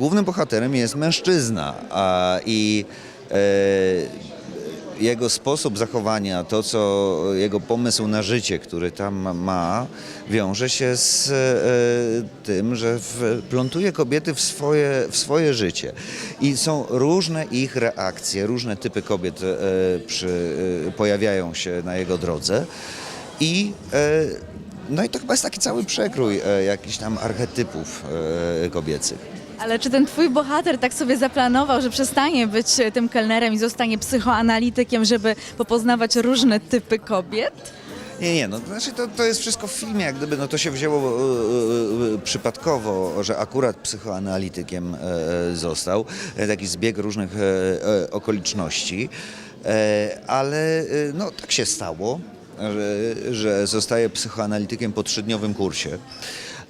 głównym bohaterem jest mężczyzna a, i e, jego sposób zachowania, to co jego pomysł na życie, który tam ma, wiąże się z e, tym, że wplątuje kobiety w swoje, w swoje życie. I są różne ich reakcje, różne typy kobiet e, przy, e, pojawiają się na jego drodze. I, e, no i to chyba jest taki cały przekrój e, jakichś tam archetypów e, kobiecych. Ale czy ten twój bohater tak sobie zaplanował, że przestanie być e, tym kelnerem i zostanie psychoanalitykiem, żeby popoznawać różne typy kobiet? Nie, nie, no to znaczy to, to jest wszystko w filmie, jak gdyby no to się wzięło e, e, przypadkowo, że akurat psychoanalitykiem został, e, taki zbieg różnych okoliczności, ale no tak się stało, że, że zostaje psychoanalitykiem po trzydniowym kursie.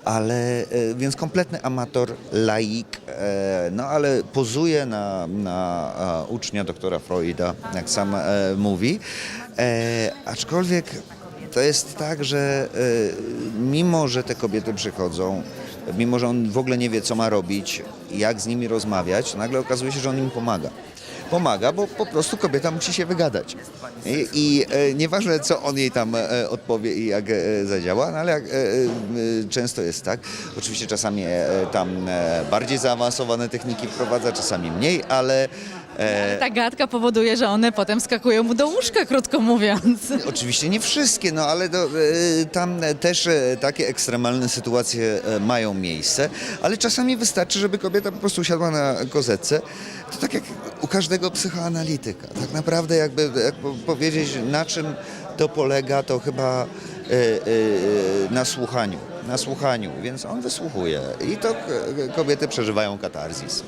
Ale, e, więc kompletny amator, laik, e, no ale pozuje na, na ucznia doktora Freuda, jak sam e, mówi. Aczkolwiek to jest tak, że mimo, że te kobiety przychodzą, mimo, że on w ogóle nie wie, co ma robić, jak z nimi rozmawiać, nagle okazuje się, że on im pomaga. Pomaga, bo po prostu kobieta musi się wygadać. I, i e, nieważne, co on jej tam e, odpowie i jak e, zadziała, no ale jak, e, e, często jest tak. Oczywiście czasami e, tam e, bardziej zaawansowane techniki wprowadza, czasami mniej, ale e, Ta gadka powoduje, że one potem skakują mu do łóżka, krótko mówiąc. Oczywiście nie wszystkie, no ale to, e, tam też e, takie ekstremalne sytuacje mają miejsce, ale czasami wystarczy, żeby kobieta po prostu siadła na kozetce. To tak jak u każdego psychoanalityka. Tak naprawdę jakby jak po- powiedzieć na czym to polega, to chyba na słuchaniu. Na słuchaniu, więc on wysłuchuje i to kobiety przeżywają katarzis.